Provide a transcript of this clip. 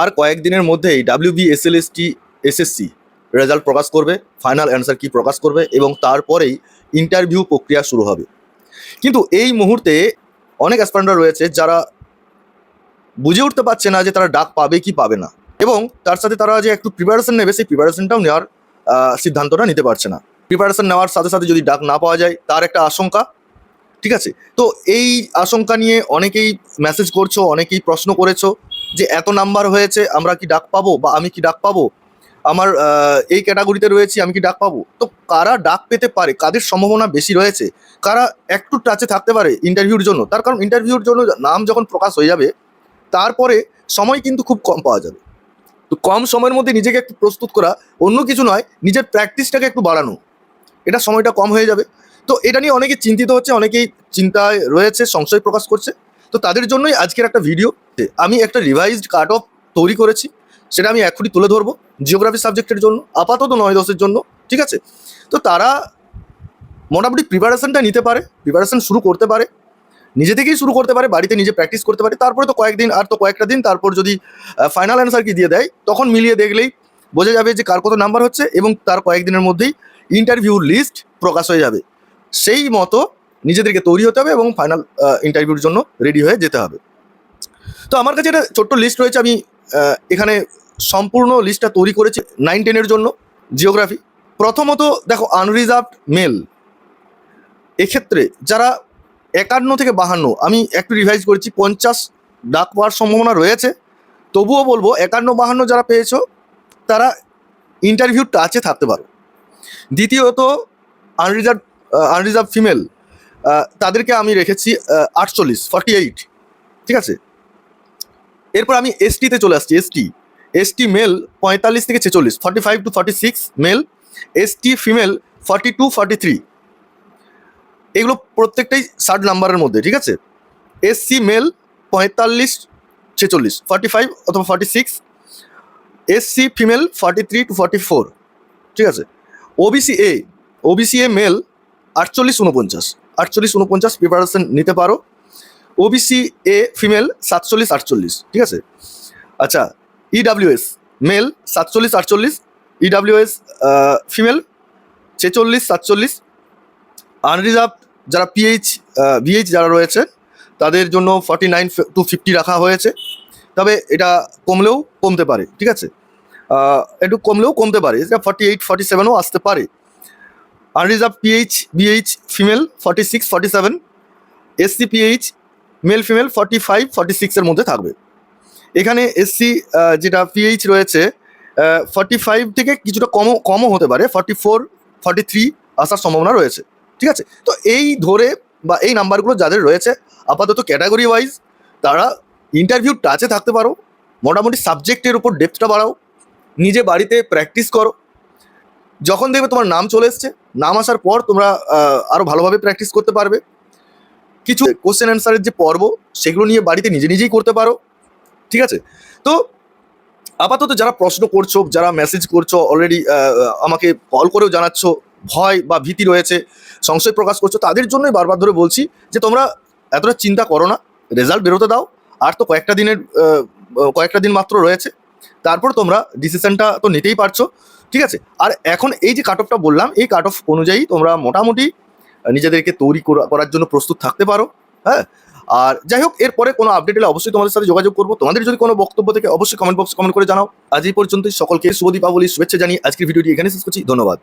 আর কয়েকদিনের মধ্যেই W B S L S T SSC result প্রকাশ করবে ফাইনাল অ্যান্সার কি প্রকাশ করবে এবং তারপরেই ইন্টারভিউ প্রক্রিয়া শুরু হবে। কিন্তু এই মুহূর্তে অনেক অ্যাসপারেন্টরা রয়েছে যারা বুঝে উঠতে পারছে না যে তারা ডাক পাবে কি পাবে না এবং তার সাথে তারা যে একটু প্রিপারেশন নেবে, সেই প্রিপারেশনটাও নেওয়ার সিদ্ধান্তটা নিতে পারছে না। প্রিপারেশন নেওয়ার সাথে সাথে যদি ডাক না পাওয়া যায়, তার একটা আশঙ্কা, ঠিক আছে? তো এই আশঙ্কা নিয়ে অনেকেই মেসেজ করছ, অনেকেই প্রশ্ন করেছ যে এত নাম্বার হয়েছে, আমরা কি ডাক পাবো বা আমি কি ডাক পাবো? আমার এই ক্যাটাগরিতে রয়েছি, আমি কি ডাক পাবো? তো কারা ডাক পেতে পারে? কাদের সম্ভাবনা বেশি রয়েছে? কারা একটু টাচে থাকতে পারে ইন্টারভিউর জন্য? তার কারণ ইন্টারভিউর জন্য নাম যখন প্রকাশ হয়ে যাবে, তারপরে সময় কিন্তু খুব কম পাওয়া যাবে। তো কম সময়ের মধ্যে নিজেকে একটু প্রস্তুত করা অন্য কিছু নয়, নিজের প্র্যাকটিসটাকে একটু বাড়ানো। এটা সময়টা কম হয়ে যাবে। তো এটা নিয়ে অনেকে চিন্তিত হচ্ছে, অনেকেই চিন্তায় রয়েছে, সংশয় প্রকাশ করছে। তো তাদের জন্যই আজকের একটা ভিডিও আমি একটা রিভাইজড কাট অফ তৈরি করেছি, সেটা আমি এখনই তুলে ধরবো জিওগ্রাফি সাবজেক্টের জন্য, আপাতত নয় দশের জন্য, ঠিক আছে? তো তারা মোটামুটি প্রিপারেশানটা নিতে পারে প্রিপারেশন শুরু করতে পারে, নিজে থেকেই শুরু করতে পারে, বাড়িতে নিজে প্র্যাকটিস করতে পারে, তারপরে তো কয়েকদিন আর তো কয়েকটা দিন, তারপর যদি ফাইনাল অ্যান্সার কি দিয়ে দেয়, তখন মিলিয়ে দেখলেই বোঝা যাবে যে কার কত নাম্বার হচ্ছে এবং তার কয়েকদিনের মধ্যেই ইন্টারভিউর লিস্ট প্রকাশ হয়ে যাবে। সেই মতো নিজেদেরকে তৈরি হতে হবে এবং ফাইনাল ইন্টারভিউর জন্য রেডি হয়ে যেতে হবে। তো আমার কাছে একটা ছোট্ট লিস্ট রয়েছে, আমি এখানে সম্পূর্ণ লিস্টটা তৈরি করেছি নাইন টেনের জন্য জিওগ্রাফি প্রথমত দেখো আনরিজার্ভড মেল এক্ষেত্রে যারা একান্ন থেকে বাহান্ন, আমি একটু রিভাইজ করেছি, পঞ্চাশ ডাক পাওয়ার সম্ভাবনা রয়েছে, তবুও বলব, একান্ন, বাহান্ন যারা পেয়েছ, তারা ইন্টারভিউ টাচে থাকতে পারো। দ্বিতীয়ত আনরিজার্ভ আনরিজার্ভ ফিমেল তাদেরকে আমি রেখেছি আটচল্লিশ ফর্টি এইট ঠিক আছে? এরপর আমি এসটিতে চলে আসছি এসটি এসটি মেল পঁয়তাল্লিশ থেকে ছেচল্লিশ forty five to forty six male ST female forty two forty three এগুলো প্রত্যেকটাই ষাট নাম্বারের মধ্যে, ঠিক আছে? এসসি মেল পঁয়তাল্লিশ, ছেচল্লিশ ফর্টি ফাইভ অথবা forty six SC female forty three two forty four ঠিক আছে OBC A OBC A male আটচল্লিশ উনপঞ্চাশ আটচল্লিশ উনপঞ্চাশ প্রিপারেশন নিতে পারো। ওবিসি এ ফিমেল সাতচল্লিশ আটচল্লিশ, ঠিক আছে? আচ্ছা ইডাব্লিউএস মেল সাতচল্লিশ আটচল্লিশ ইডাব্লিউএস ফিমেল ছেচল্লিশ সাতচল্লিশ। আনরিজার্ভ যারা পিএইচ বিএইচ যারা রয়েছে, তাদের জন্য ফর্টি নাইন টু ফিফটি রাখা হয়েছে। তবে এটা কমলেও কমতে পারে, ঠিক আছে? একটু কমলেও কমতে পারে। এটা ফর্টি এইট ফর্টি সেভেনও আসতে পারে। Unreserve PH BH female forty six forty seven SC PH male female forty five forty সিক্সের মধ্যে থাকবে। এখানে এসসি যেটা পিএইচ রয়েছে ফর্টি ফাইভ থেকে কিছুটা কমও কমও হতে পারে ফর্টি ফোর ফর্টি থ্রি আসার সম্ভাবনা রয়েছে, ঠিক আছে? তো এই ধরে বা এই নাম্বারগুলো যাদের রয়েছে, আপাতত ক্যাটাগরি ওয়াইজ তারা ইন্টারভিউ টাচে থাকতে পারো, মোটামুটি সাবজেক্টের উপর ডেপথটা বাড়াও, নিজে বাড়িতে প্র্যাকটিস করো। যখন দেখবে তোমার নাম চলে এসছে, নাম আসার পর তোমরা আরও ভালোভাবে প্র্যাকটিস করতে পারবে। কিছু কোশ্চেন অ্যান্সারের যে পর্ব, সেগুলো নিয়ে বাড়িতে নিজে নিজেই করতে পারো, ঠিক আছে? তো আপাতত যারা প্রশ্ন করছ, যারা মেসেজ করছ অলরেডি আমাকে কল করেও জানাচ্ছ, ভয় বা ভীতি রয়েছে, সংশয় প্রকাশ করছ, তাদের জন্যই বারবার ধরে বলছি যে তোমরা এতটা চিন্তা করো না রেজাল্ট বেরোতে দাও, আর তো কয়েকটা দিনের কয়েকটা দিন মাত্র রয়েছে, তারপর তোমরা ডিসিশনটা তো নিতেই পারছ, ঠিক আছে? আর এখন এই যে কাট অফটা বললাম, এই কাট অফ অনুযায়ী তোমরা মোটামুটি নিজেদেরকে তৈরি করা- করার জন্য প্রস্তুত থাকতে পারো হ্যাঁ? আর যাই হোক, এরপরে কোনো আপডেট এলে অবশ্যই তোমাদের সাথে যোগাযোগ করব। তোমাদের যদি কোনো বক্তব্য থেকে, অবশ্যই কমেন্ট বক্সে কমেন্ট করে জানাও। আজ এই পর্যন্তই। সকলকে শুভ দীপাবলি, শুভেচ্ছা জানিয়ে আজকের ভিডিওটি এখানে শেষ করছি। ধন্যবাদ।